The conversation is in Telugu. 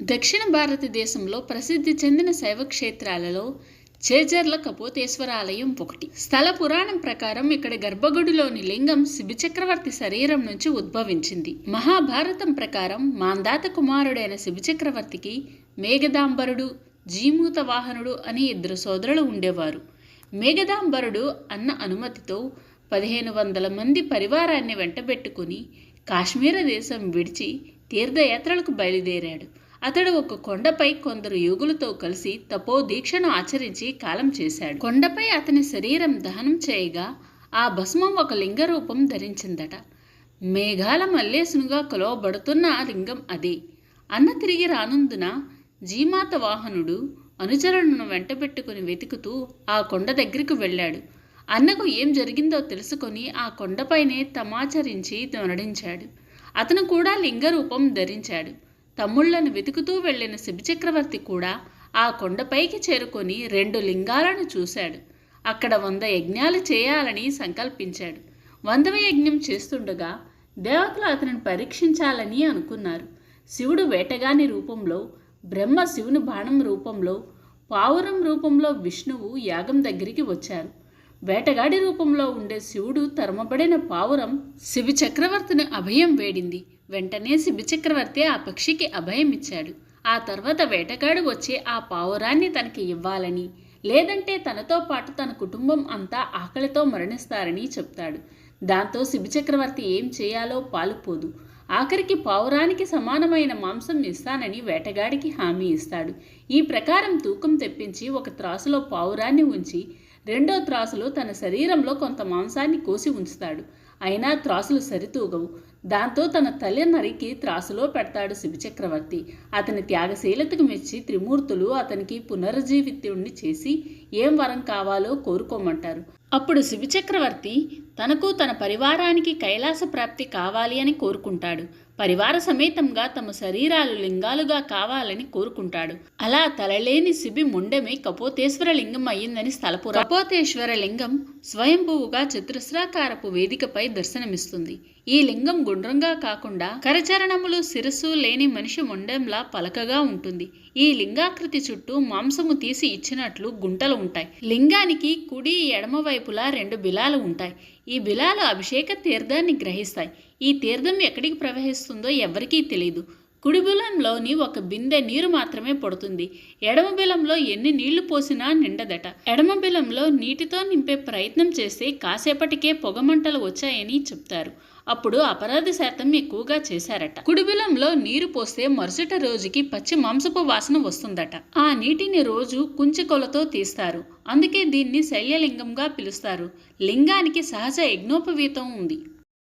దక్షిణ భారతదేశంలో ప్రసిద్ధి చెందిన శైవ క్షేత్రాలలో చేజర్ల కపోతేశ్వర ఆలయం ఒకటి. స్థల పురాణం ప్రకారం ఇక్కడ గర్భగుడిలోని లింగం శిబిచక్రవర్తి శరీరం నుంచి ఉద్భవించింది. మహాభారతం ప్రకారం మాందాత కుమారుడైన శిబిచక్రవర్తికి మేఘదాంబరుడు జీమూత వాహనుడు అని ఇద్దరు సోదరులు ఉండేవారు. మేఘదాంబరుడు అన్న అనుమతితో పదిహేను వందల మంది పరివారాన్ని వెంటబెట్టుకుని కాశ్మీర దేశం విడిచి తీర్థయాత్రలకు బయలుదేరాడు. అతడు ఒక కొండపై కొందరు యోగులతో కలిసి తపో దీక్షను ఆచరించి కాలం చేశాడు. కొండపై అతని శరీరం దహనం చేయగా ఆ భస్మం ఒక లింగ రూపం ధరించిందట. మేఘాల మల్లేసునుగా కొలవబడుతున్న ఆ లింగం అదే. అన్న తిరిగి రానుందున జీమాత వాహనుడు అనుచరులను వెంటబెట్టుకుని వెతుకుతూ ఆ కొండ దగ్గరికి వెళ్ళాడు. అన్నకు ఏం జరిగిందో తెలుసుకొని ఆ కొండపైనే తమాచరించి దొనడించాడు అతను కూడా లింగ రూపం ధరించాడు. తమ్ముళ్ళను వెతుకుతూ వెళ్ళిన శిబిచక్రవర్తి కూడా ఆ కొండపైకి చేరుకొని రెండు లింగాలను చూశాడు. అక్కడ వంద యజ్ఞాలు చేయాలని సంకల్పించాడు. వందవ యజ్ఞం చేస్తుండగా దేవతలు అతనిని పరీక్షించాలని అనుకున్నారు. శివుడు వేటగాని రూపంలో బ్రహ్మ శివుని బాణం రూపంలో పావురం రూపంలో విష్ణువు యాగం దగ్గరికి వచ్చారు. వేటగాడి రూపంలో ఉండే శివుడు తరమబడిన పావురం శివి చక్రవర్తిని అభయం వేడింది. వెంటనే శిబి చక్రవర్తి ఆ పక్షికి అభయం ఇచ్చాడు. ఆ తర్వాత వేటగాడు వచ్చి ఆ పావురాన్ని తనకి ఇవ్వాలని లేదంటే తనతో పాటు తన కుటుంబం అంతా ఆకలితో మరణిస్తారని చెప్తాడు. దాంతో శిబి చక్రవర్తి ఏం చేయాలో పాలుపోదు. ఆఖరికి పావురానికి సమానమైన మాంసం ఇస్తానని వేటగాడికి హామీ ఇస్తాడు. ఈ ప్రకారం తూకం తెప్పించి ఒక త్రాసులో పావురాన్ని ఉంచి రెండో త్రాసులో తన శరీరంలో కొంత మాంసాన్ని కోసి ఉంచుతాడు. అయినా త్రాసులు సరితూగవు. దాంతో తన తల్లి నరికి త్రాసులో పెడతాడు శివచక్రవర్తి. అతని త్యాగశీలతకు మెచ్చి త్రిమూర్తులు అతనికి పునరుజ్జీవిత్యుణ్ణి చేసి ఏం వరం కావాలో కోరుకోమంటారు. అప్పుడు శివచక్రవర్తి తనకు తన పరివారానికి కైలాస ప్రాప్తి కావాలి అని కోరుకుంటాడు. పరివార సమేతంగా తమ శరీరాలు లింగాలుగా కావాలని కోరుకుంటాడు. అలా తలలేని శిబి ముండెమే కపోతేశ్వర లింగం అయ్యిందని స్థలపుర. కపోతేశ్వర లింగం స్వయంభువుగా చతురస్రాకారపు వేదికపై దర్శనమిస్తుంది. ఈ లింగం గుండ్రంగా కాకుండా కరచరణములు శిరస్సు లేని మనిషి మొండెంలా పలకగా ఉంటుంది. ఈ లింగాకృతి చుట్టూ మాంసము తీసి ఇచ్చినట్లు గుంటలు ఉంటాయి. లింగానికి కుడి ఎడమ వైపులా రెండు బిలాలు ఉంటాయి. ఈ బిలాలు అభిషేక తీర్థాన్ని గ్రహిస్తాయి. ఈ తీర్థం ఎక్కడికి ప్రవహిస్తుందో ఎవరికీ తెలియదు కుడి బిలంలోని ఒక బిందె నీరు మాత్రమే పడుతుంది. ఎడమ బిలంలో ఎన్ని నీళ్ళు పోసినా నిండదట. ఎడమ బిలంలో నీటితో నింపే ప్రయత్నం చేస్తే కాసేపటికే పొగమంటలు వచ్చాయని చెప్తారు. అప్పుడు అపరాధ శాతం ఎక్కువగా చేశారట. కుడిబిలంలో నీరు పోస్తే మరుసటి రోజుకి పచ్చి మాంసపు వాసన వస్తుందట. ఆ నీటిని రోజు కుంచెకొలతో తీస్తారు. అందుకే దీన్ని శల్యలింగంగా పిలుస్తారు. లింగానికి సహజ యజ్ఞోపవీతం ఉంది.